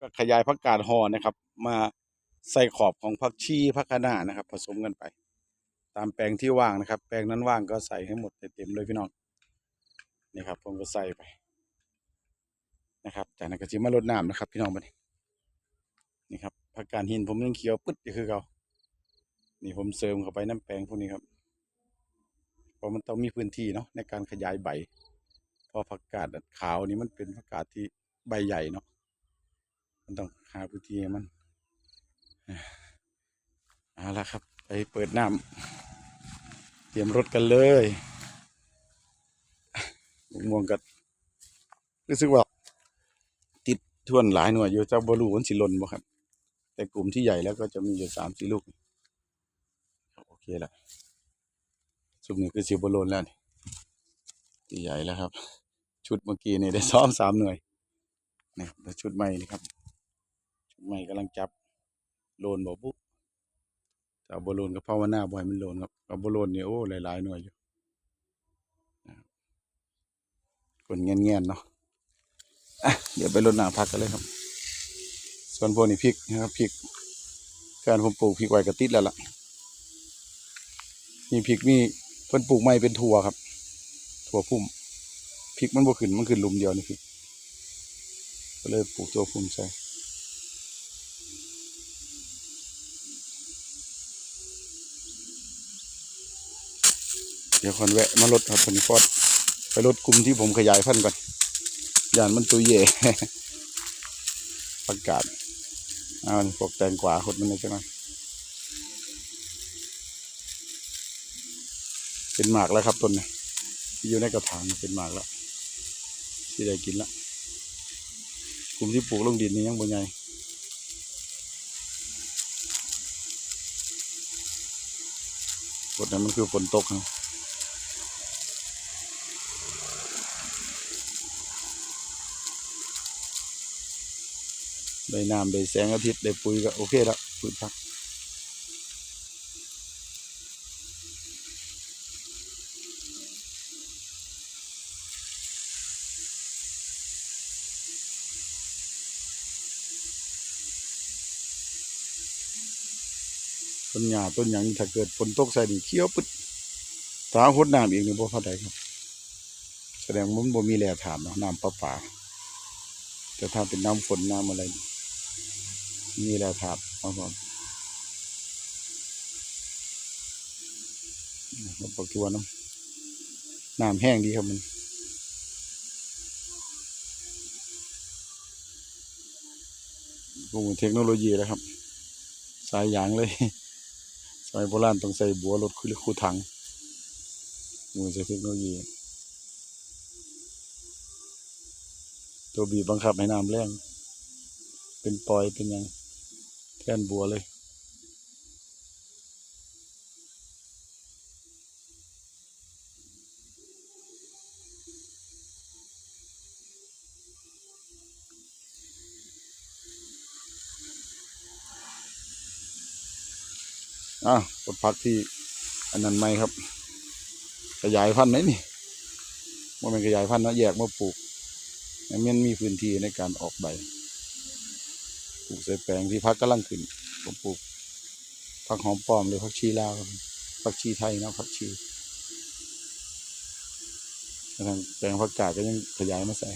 ก็ขยายผักกาดหอนะครับ มาใส่ขอบของผักชีผักคะน้านะครับ ผสมกันไป ตามแปลงที่ว่างนะครับ แปลงนั้นว่างก็ใส่ให้หมดเต็มเลยพี่น้องนี่ครับ ผมก็ใส่ไปนะครับ จากนั้นก็จิมาลดน้ำนะครับ พี่น้องบันี้นี่ครับผักกาดหินผมยังเขียวปึ๊ดอยู่คือเก่านี่ผมเสริมเข้าไปน้ำแปลงพวกนี้ครับเพราะมันต้องมีพื้นที่เนาะในการขยายใบ พอผักกาดขาวนี่มันเป็นผักกาดที่ใบใหญ่เนาะ มันต้องหาพื้นที่มันเอาละครับ ไปเปิดน้ำเตรียมรถกันเลยมะม่วงกันรู้สึกว่า ติดท่วนหลายหน่วยอยู่เจ้าบรูนสิลนบ่ครับ แต่กลุ่มที่ใหญ่แล้วก็จะมีอยู่สามสี่ลูก โอเคละสุดนี้คือสิบโลนแล้วนี่ที่ใหญ่แล้วครับ ชุดเมื่อกี้นี่ได้ซ้อมสามหน่วยนี่ชุดใหม่นี่ครับ ใหม่กำลังจับโลนบ่ปุ๊บแต่เอาบ่โลนก็ภาวนาบ่ให้มันโลนครับเอาบ่โลนนี่โอ้หลายๆหน่วยอยู่นะคนเงียนๆเนาะอะเดี๋ยวไปรดน้ำพักกันเลยครับ ส่วนพวกนี้พริกนะครับพริกแฟนผมปลูกพริกไว้กระติดแล้วล่ะมีพริกนี่เพิ่นปลูกใหม่เป็นถั่วครับ ถั่วพุ่มพริกมันบ่ขึ้นมันขึ้นลุมเดียวนี่พริกก็เลยปลูกถั่วพุ่มใส่ เดี๋ยวคนแวะมาลดครับคนฟอดไปลดกลุ่มที่ผมขยายพันธุ์ก่อนย่านมันตัวเย่ประกาศเอานี่พวกแตงกวาหดมันเลยจังหน่อยเป็นหมากแล้วครับต้นนี้อยู่ในกระถางเป็นหมากแล้ว ที่ได้กินแล้วกลุ่มที่ปลูกลงดินนี่ยังบ่ใหญ่ฝนนั้นมันคือฝนตกครั ได้น้ำได้แสงอาทิตย์ได้ปุ๋ยก็โอเคแล้วพืชผักต้นหญ้าต้นหยังถ้าเกิดฝนตกใส่นี่เขียวปึ๊ดถ้าหดน้ำอีกนี่บ่พอใดครับ แสดงว่ามันบ่มีแหล่ถามเนาะน้ำประปาแต่ถ้าเป็นน้ำฝนน้ำอะไรนี่ มีแหล่ถามมาก่อนเราปักตัวน้ำน้ำแห้งดีครับมันพวกเทคโนโลยีแล้วครับ สายยางเลย สมัยโบราณต้องใส่บัวรถคุยคู่ถังมือใช้เทคโนโลยี ตัวบีบบังคับให้น้ำแรง เป็นปล่อยเป็นยัง แทนบัวเลยอะกดพักที่อันนั้นไหมครับ ขยายพันธุ์ไหมนี่ว่ามันขยายพันธุ์นะแยกมาปลูกมันมีพื้นที่ในการออกใบ ปลูกใส่แปลงที่พักกำลังขึ้นผมปลูกผักหอมป้อมหรือผักชีลาวครับผักชีไทยนะผักชีแทางแปลงผักกาดก็ยังขยายมาใส่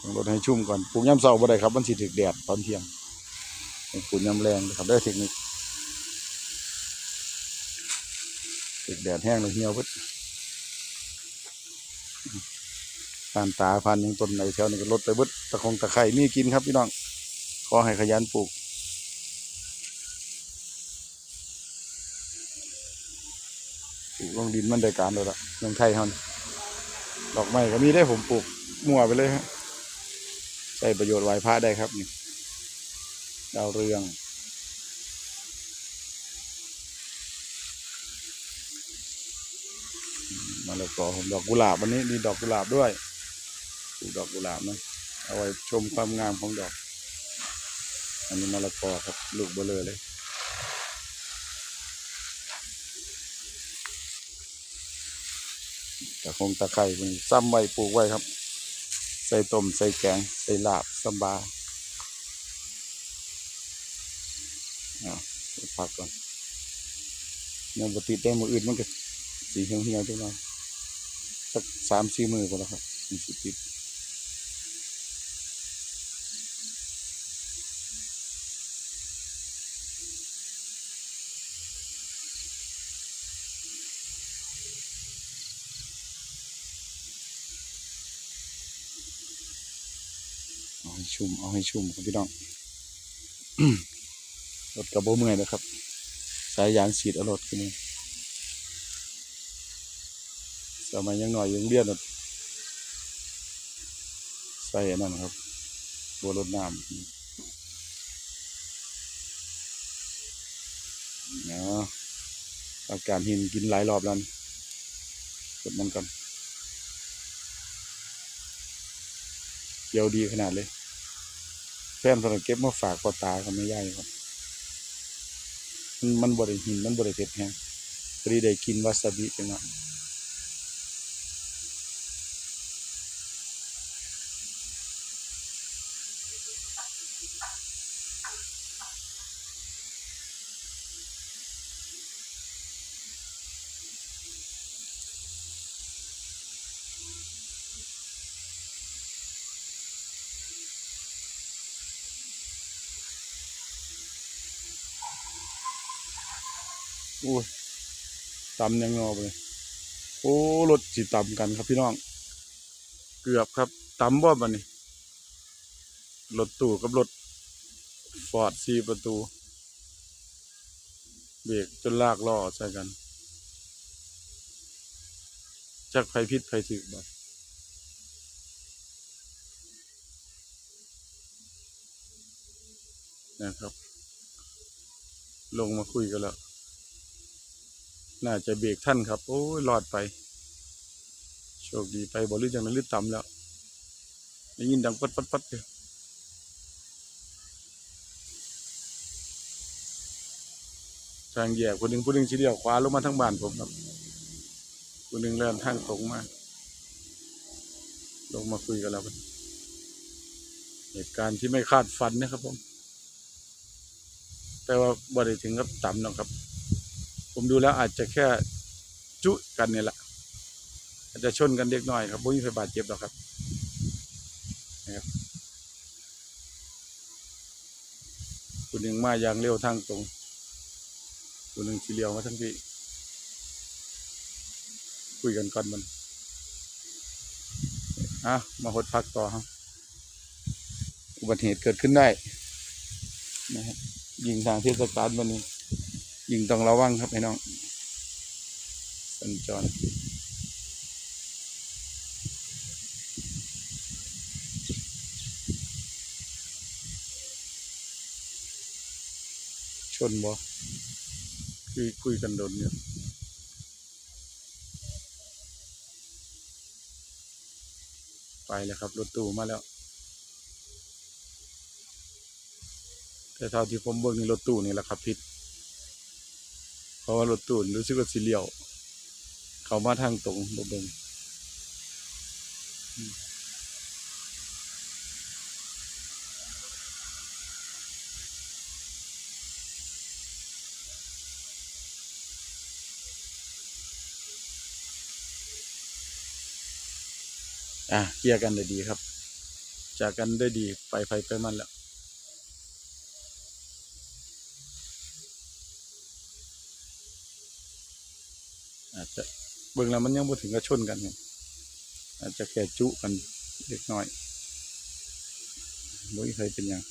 ต้องรดให้ชุ่มก่อนปลูกย่ำเสาบ่ได้ครับ มันสิถึกแดดตอนเที่ยงปลูกย่ำแรงครับได้เทคนิคถึกแดดแห้งเลยเหี่ยวพึด ผ่านตาผ่านหยังต้นไหนแถวนี้ก็ลดไปเบิดตะคงตะไคร่มีกินครับพี่น้องขอให้ขยันปลูกปลูกลงดินมันได้การเลยละเมืองไทยเฮานี่ดอกไม้ก็มีได้ผมปลูกมั่วไปเลยฮะใช้ประโยชน์ไหวพระได้ครับนี่ดาวเรืองมาแล้วก็ผมดอกกุหลาบวันนี้มีดอกกุหลาบด้วย ปลูกดอกกุหลาบนะเอาไว้ชมความงามของดอก อันนี้มะละกอครับลูกเบลอเลยตะคงตะไคร้เพิ่นซ้ำไว้ปลูกไว้ครับ ใส่ต้มใส่แกงใส่ลาบสำบาเอาไปพักก่อนยังบ่ติดได้มืออื่นมันก็สีเหี่ยวๆจังหน่อยสักสามสี่มือพอแล้วครับมันสิติด ให้ชุ่มเอาให้ชุ่มครับพี่น้องรถกระโบเมื่อยนะครับ สายยางฉีดอรถขึ้นมาสมัยยังหน่อยยังเรียนใส่นนั้นครับบัวรถน้ำเนาะอาการหินกินหลายรอบแล้วกดมันก่อนเกี่ยวดีขนาดเลย แฟนเพนเก็บมาฝากกอตาเขาไม่ย่ายครับ มันมันบริหินมันบริเผ็ดแฮงพอดีได้กินวาซาบิจังหวะโอ้ตำยังงอไปโอ้รถสิตำกันครับพี่น้อง เกือบครับตำบ่บันนี้รถตู้กับรถฟอร์ดสี่ประตู เบรกจนลากล้อใส่กันจักไฟพิษไฟถึกบ่นะครับ ลงมาคุยกันแล้ว น่าจะเบรกท่านครับ โอ้ยรอดไป โชคดีไปบอลลื่นจังนั้นลื่นต่ำแล้วได้ยินดังปัดปัดปัดเลยทางแยกคนหนึ่งคนหนึ่งสีเดียวขวาลงมาทั้งบ้านผมครับคนหนึ่งเลื่อนทางตรงมาลงมาคุยกันแล้วเหตุการณ์ที่ไม่คาดฝันนะครับผม แต่ว่าบ่ได้ถึงกับต่ำนะครับ ผมดูแล้วอาจจะแค่จุกันเนี่ยแหละอาจจะชนกันเล็กน้อยครับไม่มีใครบาดเจ็บหรอกครับนะครับคุณหนึ่งมาอย่างเร็วทางตรงคุณหนึ่งสีเลียวมาทั้งที่คุยกันก่อนมันอะมาหดพักต่อครับอุบัติเหตุเกิดขึ้นได้นะครับยิงทางเทศกาลวันนี้ ยิ่งต้องระวังครับไอ้น้องสัญจรชนบ่คือคุยกันโดนเนี่ยไปแล้วครับ รถตู้มาแล้วแต่เท่าที่ผมเบิ่งในรถตู้นี่แหละครับผิด เพราะว่ารถตู้รู้สึกว่าสีเหลียว เขามาทางตรงบเบิ่งอะเคลียร์กันได้ดีครับ จากกันได้ดีไปไปไปมันแล้ว อาจจะเบิ่งแล้วมันยังบ่ถึงกับชนกันครับอาจจะแค่จุกันเล็กน้อยบ่มีใครเป็นยัง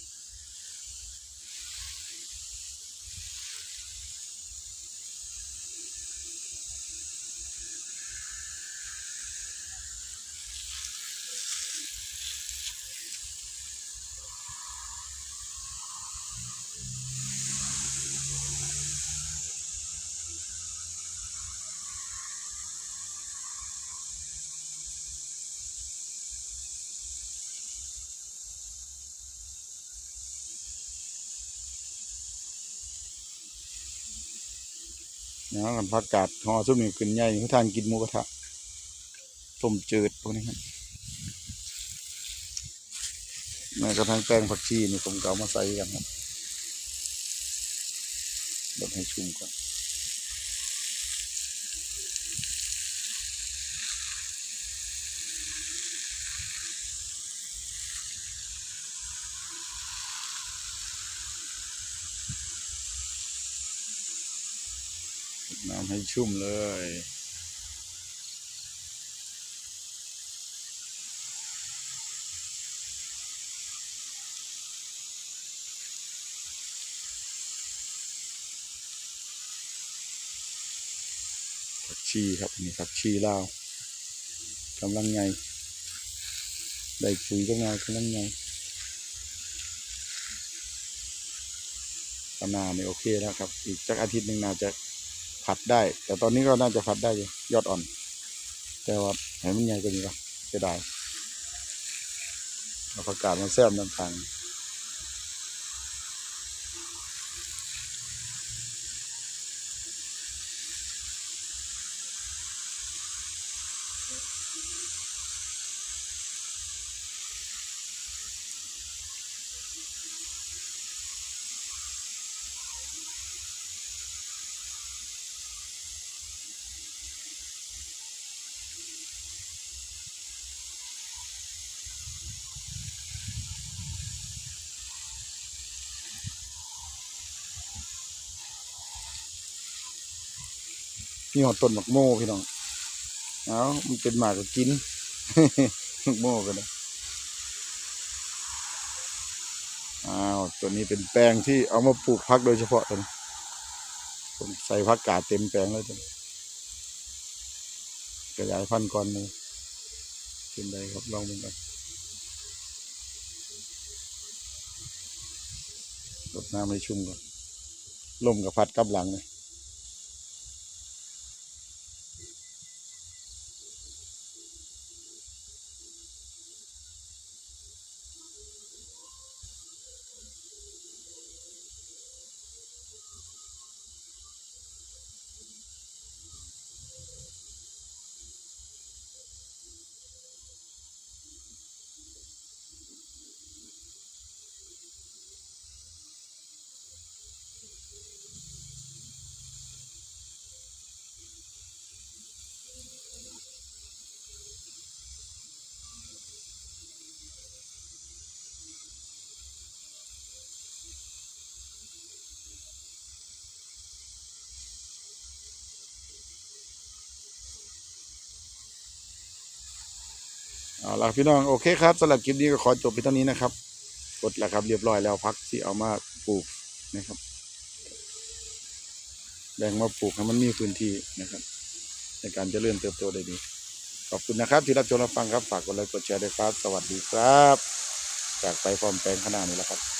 นะกันพักกาดห่อซุ่มนี่ขึ้นใหญ่ผู้ทานกินหมูกระทะต้มจืดพวกนี้ครับแม้กระทั่งแป้งผักชีนี่ผมเก่ามาใส่กันครับบดให้ชุ่มก่อนน้ำ ให้ชุ่มเลย ผักชีครับอันนี่ผักชีลาวกำลังไงได้ปุ๋ยก็งานกำลังไงตนาเนี่ยโอเคแล้วครับ อีกสักอาทิตย์หนึ่งน่าจะ ผัดได้ แต่ตอนนี้ก็น่าจะผัดได้อยู่ยอดอ่อน แต่ว่าเห้มันใหญ่กว่านี้ก็จะได้เอาผักกาดมาแซมน้ำตาง พี่หอดต้นหมักโม่พี่น้องเอามันเป็นหมากก็กินหมักโม่กันนะอ้าวตัวนี้เป็นแปลงที่เอามาปลูกพักโดยเฉพาะตัวนี้ผมใส่พักกาดเต็มแปลงเลยตัวนี้ขยายพันธุ์ก่อนมูเป็นไดครับลองดูกันรดน้ำให้ชุ่มก่อนลมกับพัดกับหลังเลย เอาละพี่น้องโอเคครับสำหรับคลิปนี้ก็ขอจบไปเท่านี้นะครับกดแล้วครับเรียบร้อยแล้วพักที่เอามาปลูกนะครับแบ่งมาปลูกให้มันมีพื้นที่นะครับ ในการจเจริญเติบโตได้ดี ขอบคุณนะครับที่รับชมรับฟังครับฝากกดไลค์กดแชร์ด้วยครับ สวัสดีครับ จากไปฟอร์มแปลงขนาดนี้แล้วครับ